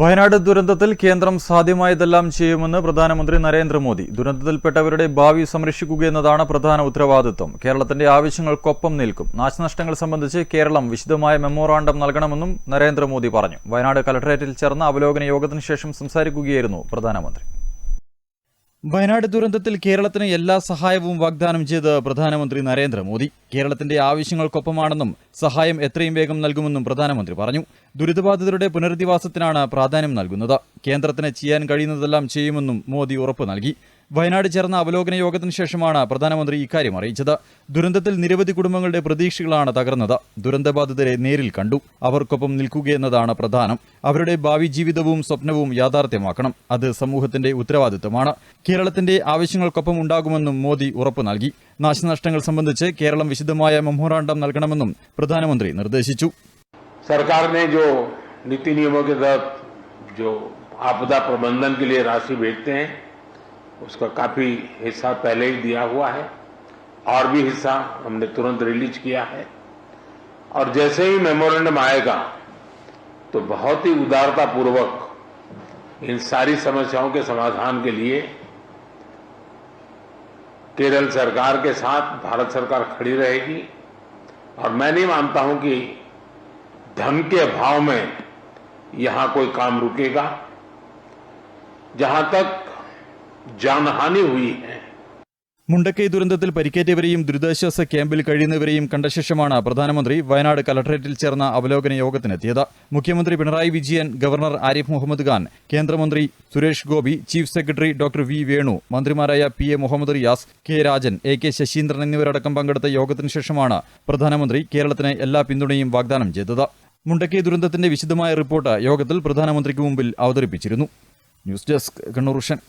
വയനാട് ദുരന്തത്തിൽ കേന്ദ്രം സാധ്യമായതെല്ലാം ചെയ്യുമെന്ന് പ്രധാനമന്ത്രി നരേന്ദ്രമോദി. ദുരന്തത്തിൽപ്പെട്ടവരുടെ ഭാവി സംരക്ഷിക്കുക എന്നതാണ് പ്രധാന ഉത്തരവാദിത്വം. കേരളത്തിന്റെ ആവശ്യങ്ങൾക്കൊപ്പം നിൽക്കും. നാശനഷ്ടങ്ങൾ സംബന്ധിച്ച് കേരളം വിശദമായ മെമ്മോറാണ്ടം നൽകണമെന്നും നരേന്ദ്രമോദി പറഞ്ഞു. വയനാട് കലക്ടറേറ്റിൽ ചേർന്ന അവലോകന യോഗത്തിന് ശേഷം സംസാരിക്കുകയായിരുന്നു പ്രധാനമന്ത്രി. വയനാട് ദുരന്തത്തിൽ കേരളത്തിന് എല്ലാ സഹായവും വാഗ്ദാനം ചെയ്ത് പ്രധാനമന്ത്രി നരേന്ദ്രമോദി. കേരളത്തിന്റെ ആവശ്യങ്ങൾക്കൊപ്പമാണെന്നും സഹായം എത്രയും വേഗം നൽകുമെന്നും പ്രധാനമന്ത്രി പറഞ്ഞു. ദുരിതബാധിതരുടെ പുനരധിവാസത്തിനാണ് പ്രാധാന്യം നൽകുന്നത്. കേന്ദ്രത്തിന് ചെയ്യാൻ കഴിയുന്നതെല്ലാം ചെയ്യുമെന്നും മോദി ഉറപ്പ് നൽകി. വയനാട് ചേർന്ന അവലോകന യോഗത്തിന് ശേഷമാണ് പ്രധാനമന്ത്രി ഇക്കാര്യം അറിയിച്ചത് ദുരന്തത്തിൽ നിരവധി കുടുംബങ്ങളുടെ പ്രതീക്ഷകളാണ് തകർന്നത് ദുരന്തബാധിതരെ നേരിൽ കണ്ടു അവർക്കൊപ്പം നിൽക്കുകയെന്നതാണ് പ്രധാനം അവരുടെ ഭാവി ജീവിതവും സ്വപ്നവും യാഥാർത്ഥ്യമാക്കണം അത് സമൂഹത്തിന്റെ ഉത്തരവാദിത്തമാണ് കേരളത്തിന്റെ ആവശ്യങ്ങൾക്കൊപ്പം ഉണ്ടാകുമെന്നും മോദി ഉറപ്പു നൽകി നാശനഷ്ടങ്ങൾ സംബന്ധിച്ച് കേരളം വിശദമായ മെമ്മോറാണ്ടം നൽകണമെന്നും പ്രധാനമന്ത്രി നിർദ്ദേശിച്ചു सरकार ने जो नीति नियमों के तहत जो आपदा प्रबंधन के लिए राशि भेजते हैं उसका काफ़ी हिस्सा पहले ही दिया हुआ है, और भी हिस्सा हमने तुरंत रिलीज़ किया है। और जैसे ही मेमोरेंडम आएगा तो बहुत ही उदारता पूर्वक इन सारी समस्याओं के समाधान के लिए केरल सरकार के साथ भारत सरकार खड़ी रहेगी। और मैं नहीं मानता हूँ कि धन के अभाव में यहाँ कोई काम रुकेगा। जहाँ तक जानहानि हुई है മുണ്ടക്കൈ ദുരന്തത്തിൽ പരിക്കേറ്റവരെയും ദുരിതാശ്വാസ ക്യാമ്പിൽ കഴിയുന്നവരെയും കണ്ട ശേഷമാണ് പ്രധാനമന്ത്രി വയനാട് കലക്ടറേറ്റിൽ ചേർന്ന അവലോകന യോഗത്തിനെത്തിയത് മുഖ്യമന്ത്രി പിണറായി വിജയൻ ഗവർണർ ആരിഫ് മുഹമ്മദ് ഖാൻ കേന്ദ്രമന്ത്രി Suresh Gopi chief secretary doctor V Venu മന്ത്രിമാരായ P A Muhammad Riyas K Rajan A K Saseendran എന്നിവരടക്കം പങ്കെടുത്ത യോഗത്തിന് ശേഷമാണ് പ്രധാനമന്ത്രി കേരളത്തിന് എല്ലാ പിന്തുണയും വാഗ്ദാനം ചെയ്തത് മുണ്ടക്കൈ ദുരന്തത്തിന്റെ വിശദമായ റിപ്പോർട്ട് യോഗത്തിൽ പ്രധാനമന്ത്രിക്ക് മുമ്പിൽ അവതരിപ്പിച്ചിരുന്നു ന്യൂസ് ഡെസ്ക് കണ്ണൂർ വിഷൻ